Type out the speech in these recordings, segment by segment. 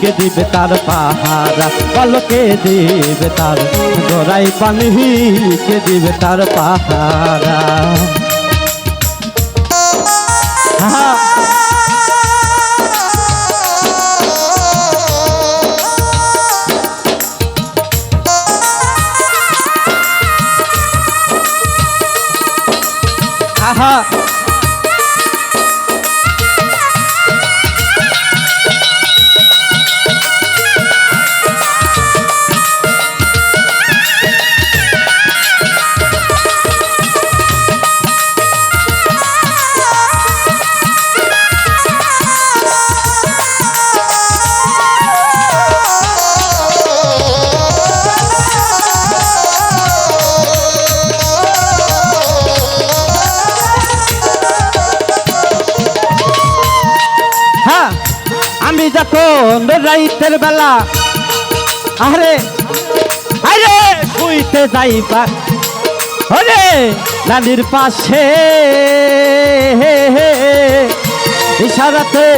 কে দিবে তার পাহারা বলো কে দিবে তার গড়াই পানি কে দিবে তার পাহারা হা যখন রাইতের বেলা, আরে আরে, শুইতে যাইবা। ওরে, নানির পাশে ইশারাতে,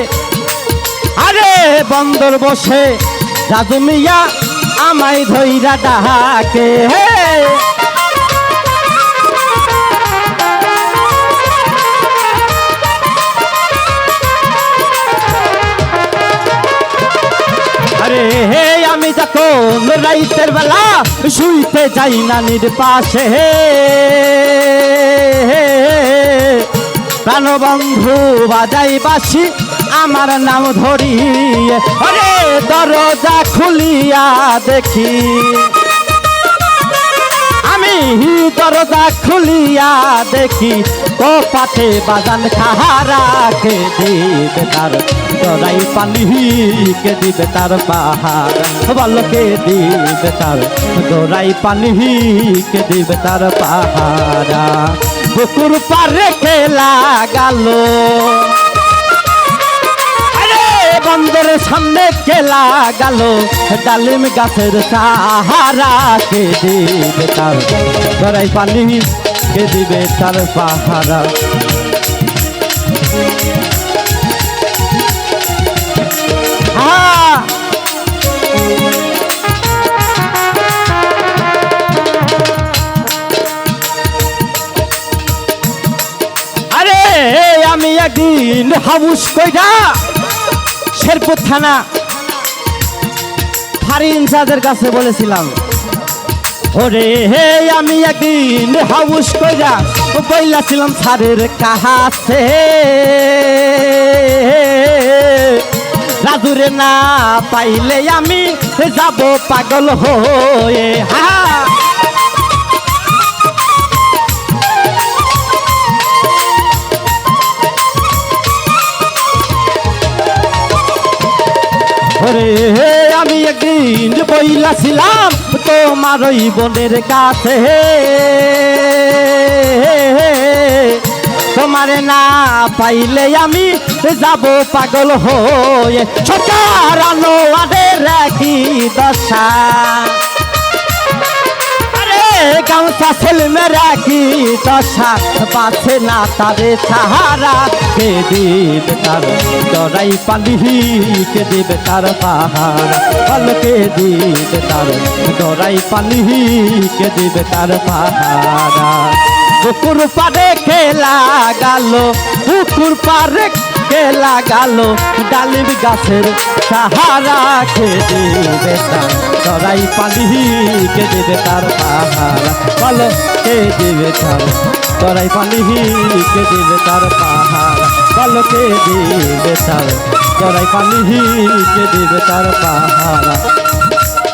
আরে, বন্দর বসে দাদু মিয়া আমায় ধইরা ডাকে আরে হে, আমি যত রাইতের বেলা শুইতে যাই নানির পাশে প্রাণবন্ধু বাজাই বাসি, আমার নাম ধরিয়ে অরে দরজা খুলিয়া দেখি। আমি দরজা খুলিয়া দেখি, ও পাঠে বাজান খাহারা কে দিবে তার দরাই পানি, কে দিবে তার পাহাড় বল কে দিবে তার দরাই পানি, কে দিবে তার পাহাড়া। পুকুর পারে খেলা গেল। সামনে কেলা গেল, ডালিম গাছের সাহারা কে দিবে তার ধরাই পানি, কে দিবে তার পাহারা? আরে আমি একদিন হাউস কইরা শেরপুর থানা ফারি ইনচার্জের কাছে বলেছিলাম, ওরে হে, আমি একদিন হাউস কইরা বইলাছিলাম স্যারের কাহাতে রাজুরে না পাইলে আমি যাব পাগল হয়ে হা। আমি একদিন বইলাছিলাম তোমার ওই বোনের কাছে তোমারে না পাইলে আমি যাব পাগল হয়ে। ছোট রানো আদে রাখি দশা। গামছা ছেলে মেরা কি দশা পাছে না তারে সাহারা কে দিবে তার দরাই পানি কে দিবে তার পাহাড় ফল কে দিবে তার দরাই পানি কে দিবে তার পাহাড়া পুকুর পারে খেলা গেল পুকুর পারে খেলা গেল ডালিম গাছের সাহারা কে দিবে তার দরাই পানি কে দিবে তার পাহাড়া বলো কে দিবে তার দরাই পানি কে দিবে পাহাড়া বলো কে দিবে তার দরাই পানি কে পাহাড়া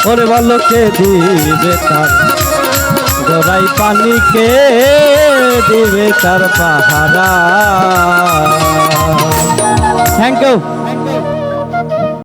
ওরে বলো কে দিবে তার দরাই পানি কে দিবে তার পাহারা থ্যাংক ইউ